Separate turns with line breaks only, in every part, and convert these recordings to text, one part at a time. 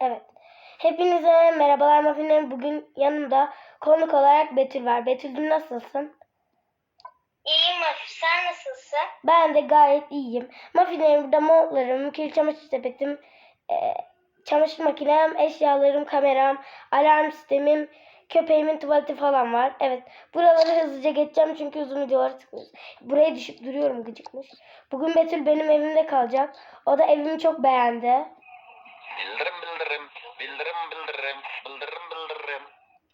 Evet. Hepinize merhabalar Muffinlerim. Bugün yanımda konuk olarak Betül var. Betül'cüm nasılsın?
İyiyim Afif, sen nasılsın?
Ben de gayet iyiyim. Muffinlerim burada montlarım, kir çamaşır sepetim, e, çamaşır makinem, eşyalarım, kameram, alarm sistemim, köpeğimin tuvaleti falan var. Evet. Buraları hızlıca geçeceğim çünkü uzun videolar çıkmıyoruz. Buraya düşüp duruyorum gıcıkmış. Bugün Betül benim evimde kalacak. O da evimi çok beğendi.
Bildirim bildirim, bildirim bildirim,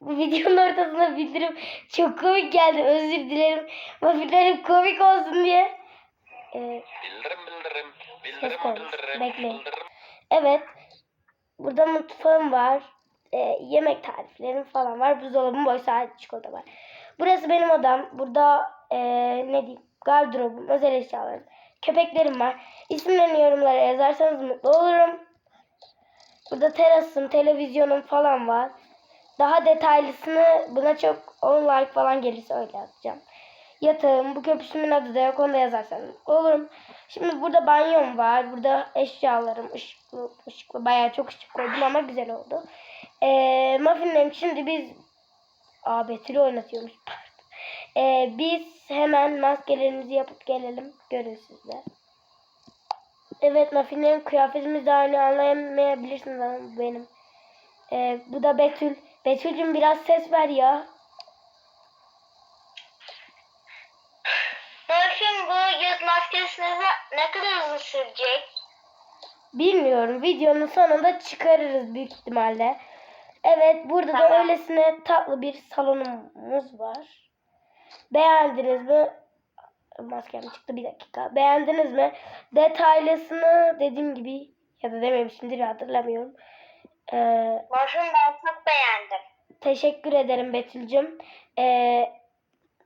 videonun ortasında bildirim çok komik geldi. Özür dilerim. Muffinlerim komik olsun diye. Ee,
Bildirim bildirim, bildirim bildirim,
Bekleyin.
bildirim.
Evet. Burada mutfağım var. Ee, yemek tariflerim falan var. Buzdolabım boş sadece çikolata var. Burası benim odam. Burada ee, ne diyeyim gardırobum, özel eşyalarım, köpeklerim var. İsimlerini yorumlara yazarsanız mutlu olurum. Burada terasım, televizyonum falan var. Daha detaylısını buna çok 10 like falan gelirse öyle yazacağım. Yatağım, bu köpüşümün adı da yok onu da yazarsanız olurum. Şimdi burada banyom var. Burada eşyalarım ışıklı, ışıklı bayağı çok ışık koydum ama güzel oldu. Ee, muffinlerim şimdi biz Aa Betül'ü oynatıyormuş pardon. Ee, biz hemen maskelerimizi yapıp gelelim. Görün sizler. Evet muffinlerim kıyafetimiz de aynı anlayamayabilirsiniz ama bu benim. Ee, bu da Betül. Betül'cüm biraz ses ver ya.
Afif bu yüz maskesi ne, kadar uzun sürecek?
Bilmiyorum. Videonun sonunda çıkarırız büyük ihtimalle. Evet burada da
Tamam.
öylesine tatlı bir salonumuz var. Beğendiniz mi? Maskem çıktı bir dakika. Beğendiniz mi? Detaylısını dediğim gibi ya da dememişimdir hatırlamıyorum. Ee,
Afif ben çok beğendim.
teşekkür ederim Betül'cüm. Ee,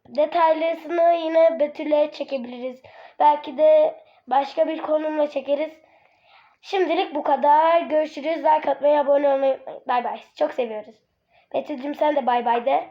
detaylısını yine Betül'e çekebiliriz. Belki de başka bir konumla çekeriz. Şimdilik bu kadar. Görüşürüz. Like atmayı, abone olmayı unutmayın. Bay bay. Çok seviyoruz. Betül'cüm sen de bay bay de.